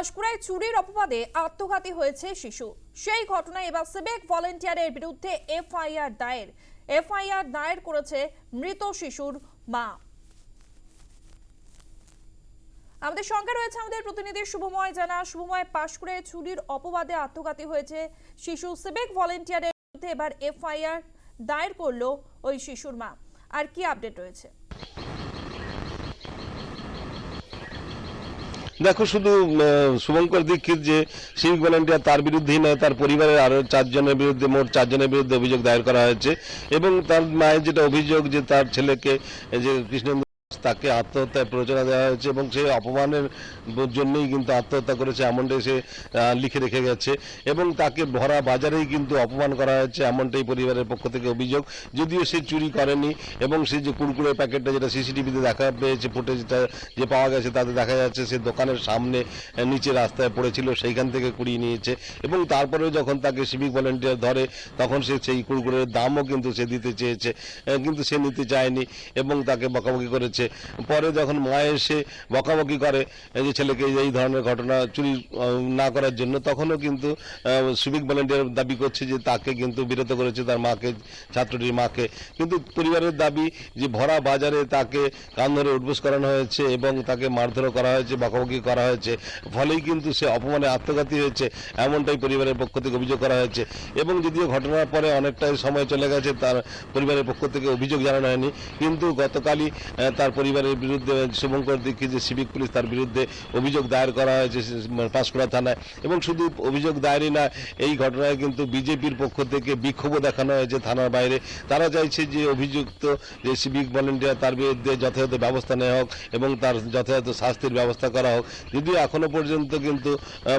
পাঁশকুড়ায় চুরির অপবাদে আত্মঘাতী হয়েছে শিশু। সেই ঘটনায় এবার সিভিক ভলেন্টিয়ারের বিরুদ্ধে এফআইআর দায়ের। এফআইআর দায়ের করেছে মৃত শিশুর মা। আমাদের সঙ্গে রয়েছে আমাদের প্রতিনিধি শুভময় জানা। শুভময়, পাঁশকুড়ায় চুরির অপবাদে আত্মঘাতী হয়েছে শিশু। সিভিক ভলেন্টিয়ারের বিরুদ্ধে এবার এফআইআর দায়ের করল ওই শিশুর মা। আর কি আপডেট রয়েছে? দেখো শুধু শুভঙ্কর দীক্ষিত যে সিভিক ভলেন্টিয়ার তার বিরুদ্ধেই নয় তার পরিবারের আরও চারজনের বিরুদ্ধে মোট চারজনের বিরুদ্ধে অভিযোগ দায়ের করা হয়েছে। এবং তার মায়ের যেটা অভিযোগ যে তার ছেলেকে যে দাস, তাকে আত্মহত্যায় প্ররোচনা দেওয়া হয়েছে এবং সে অপমানের জন্যই কিন্তু আত্মহত্যা করেছে, এমনটাই সে লিখে রেখে গেছে। এবং তাকে ভরা বাজারেই কিন্তু অপমান করা হয়েছে, এমনটাই পরিবারের পক্ষ থেকে অভিযোগ। যদিও সে চুরি করেনি এবং সে যে কুরকুরের প্যাকেটটা যেটা সিসিটিভিতে দেখা পেয়েছে ফুটেজটা যে পাওয়া গেছে তাতে দেখা যাচ্ছে সে দোকানের সামনে নিচে রাস্তায় পড়েছিল, সেইখান থেকে কুড়িয়ে নিয়েছে এবং তারপরেও যখন তাকে সিভিক ভলেন্টিয়ার ধরে, তখন সে সেই কুরকুরের দামও কিন্তু সে দিতে চেয়েছে কিন্তু সে নিতে চায়নি এবং তাকে বকাবকি করেছে। পরে যখন মা এসে বকাবকি করে যে ছেলেকে এই ধরনের ঘটনা চুরি না করার জন্য, তখনও কিন্তু সিভিক ভলেন্টিয়ার দাবি করছে যে তাকে কিন্তু বিরত করেছে তার মাকে, ছাত্রটির মাকে। কিন্তু পরিবারের দাবি যে ভরা বাজারে তাকে কান ধরে উঠবোস করানো হয়েছে এবং তাকে মারধরও করা হয়েছে, বকাবকি করা হয়েছে। ফলেই কিন্তু সে অপমানে আত্মঘাতী হয়েছে, এমনটাই পরিবারের পক্ষ থেকে অভিযোগ করা হয়েছে। এবং যদিও ঘটনার পরে অনেকটাই সময় চলে গেছে, তার পরিবারের পক্ষ থেকে অভিযোগ জানানো হয়নি। কিন্তু গতকালই তার পরিবারের বিরুদ্ধে শুভঙ্কর দীক্ষিত যে সিভিক পুলিশ তার বিরুদ্ধে অভিযোগ দায়ের করা হয়েছে পাঁশকুড়া থানায়। এবং শুধু অভিযোগ দায়েরই না, এই ঘটনায় কিন্তু বিজেপির পক্ষ থেকে বিক্ষোভও দেখানো হয়েছে থানার বাইরে। তারা চাইছে যে অভিযুক্ত যে সিভিক ভলেন্টিয়ার তার বিরুদ্ধে যথাযথ ব্যবস্থা নেওয়া হোক এবং তার যথাযথ শাস্তির ব্যবস্থা করা হোক। যদিও এখনও পর্যন্ত কিন্তু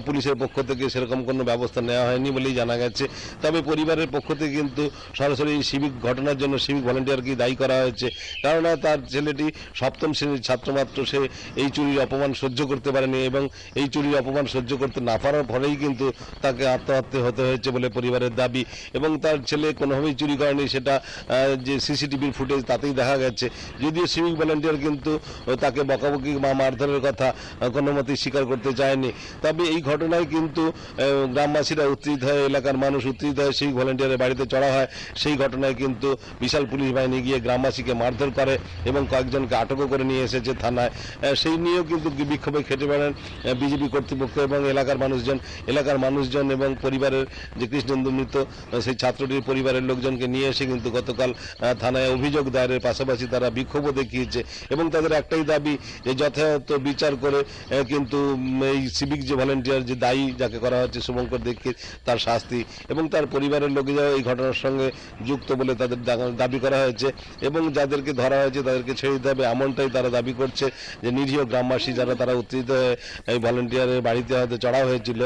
পুলিশের পক্ষ থেকে সেরকম কোনো ব্যবস্থা নেওয়া হয়নি বলেই জানা গেছে। তবে পরিবারের পক্ষ থেকে কিন্তু সরাসরি সিভিক ঘটনার জন্য সিভিক ভলেন্টিয়ারকে দায়ী করা হয়েছে। কেননা তার ছেলেটি সপ্তম শ্রেণির ছাত্র মাত্র সে এই চুরির অপমান সহ্য করতে পারেনি এবং এই চুরির অপমান সহ্য করতে না পারার ফলেই কিন্তু তাকে আত্মহত্যা হতে হয়েছে বলে পরিবারের দাবি। এবং তার ছেলে কোনোভাবেই চুরি করেনি, সেটা যে সিসিটিভির ফুটেজ তাতেই দেখা গেছে। যদিও সিভিক ভলেন্টিয়ার কিন্তু তাকে বকাবকি বা মারধরের কথা কোনো মতেই স্বীকার করতে চায়নি। তবে এই ঘটনায় কিন্তু গ্রামবাসীরা উত্তেজিত হয়, এলাকার মানুষ উত্তেজিত হয় সেই ভলেন্টিয়ারের বাড়িতে চড়া হয়। সেই ঘটনায় কিন্তু বিশাল পুলিশ বাহিনী গিয়ে গ্রামবাসীকে মারধর করে এবং কয়েকজনকে আটকও করে নিয়ে এসেছে থানায়। সেই নিয়েও কিন্তু বিক্ষোভে খেটে বেড়ান বিজেপি কর্তৃপক্ষ এবং এলাকার মানুষজন এলাকার মানুষজন এবং পরিবারের যে কৃষ্ণেন্দু মৃত সেই ছাত্রটির পরিবারের লোকজনকে নিয়ে এসে কিন্তু গতকাল থানায় অভিযোগ দায়েরের পাশাপাশি তারা বিক্ষোভও দেখিয়েছে এবং তাদের একটাই দাবি যে যথাযথ বিচার করে কিন্তু এই সিভিক যে ভলেন্টিয়ার যে দায়ী যাকে করা হচ্ছে শুভঙ্কর দীক্ষিত তার শাস্তি এবং তার পরিবারের লোকেরাও এই ঘটনার সঙ্গে যুক্ত বলে তাদের দাবি করা হয়েছে এবং যাদেরকে ধরা হয়েছে তাদেরকে ছেড়ে দিতে হবে। এমনটাই তারা দাবি করছে যে নিরীহ গ্রামবাসী যারা তারা উত্তেজিত হয়ে এই ভলেন্টিয়ারের বাড়িতে হয়তো চড়া হয়েছিল।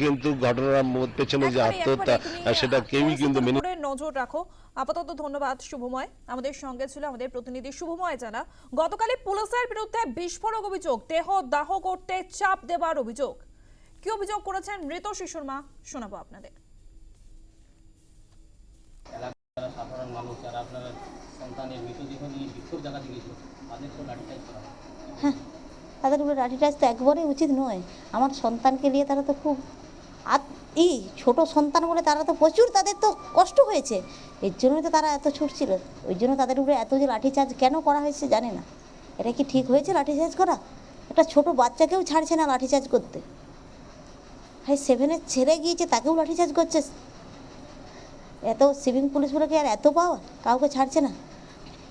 কিন্তু ঘটনার পেছনে যে আত্মহত্যা সেটা কেউই কিন্তু মেনে নজর রাখো। আপাতত ধন্যবাদ শুভময়। আমাদের সঙ্গে ছিল আমাদের প্রতিনিধি শুভময় জানা। গতকালই পুলিশের বিরুদ্ধে বিস্ফোরক অভিযোগ দেহ দাহ করতে চাপ দেবার অভিযোগ। কি অভিযোগ করেছেন মৃত শিশুর মা শোনাবো আপনাদের। সাধারণ মানুষ যারা আপনার সন্তানের মৃতদেহ নিয়ে বিক্ষোভ হ্যাঁ। তো একবারেই উচিত নয়। আমার সন্তানকে নিয়ে তারা তো খুব আত, ই, ছোট সন্তান বলে তারা তো প্রচুর তাদের তো কষ্ট হয়েছে। এর জন্যই তো তারা এত ছুটছিল। ওই জন্য তাদের উপরে এত যে লাঠিচার্জ কেন করা হয়েছে জানে না। এটা কি ঠিক হয়েছে লাঠিচার্জ করা? একটা ছোট বাচ্চাকেও ছাড়ছে না লাঠিচার্জ করতে। ভাই সেভেনের ছেড়ে গিয়েছে, তাকেও লাঠিচার্জ করছে। এত সিভিং পুলিশ বলে কি আর এত পাওয়া কাউকে ছাড়ছে না।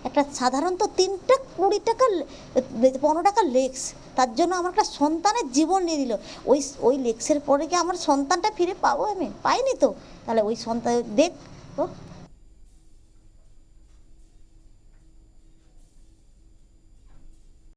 একটা সাধারণত তিনটা কুড়ি টাকা পনেরো টাকার লেক্স। তার জন্য আমার একটা সন্তানের জীবন নিয়ে দিল ওই ওই লেক্সের পরে কি আমার সন্তানটা ফিরে পাবো আমি? পাইনি তো। তাহলে ওই সন্তান দেখ তো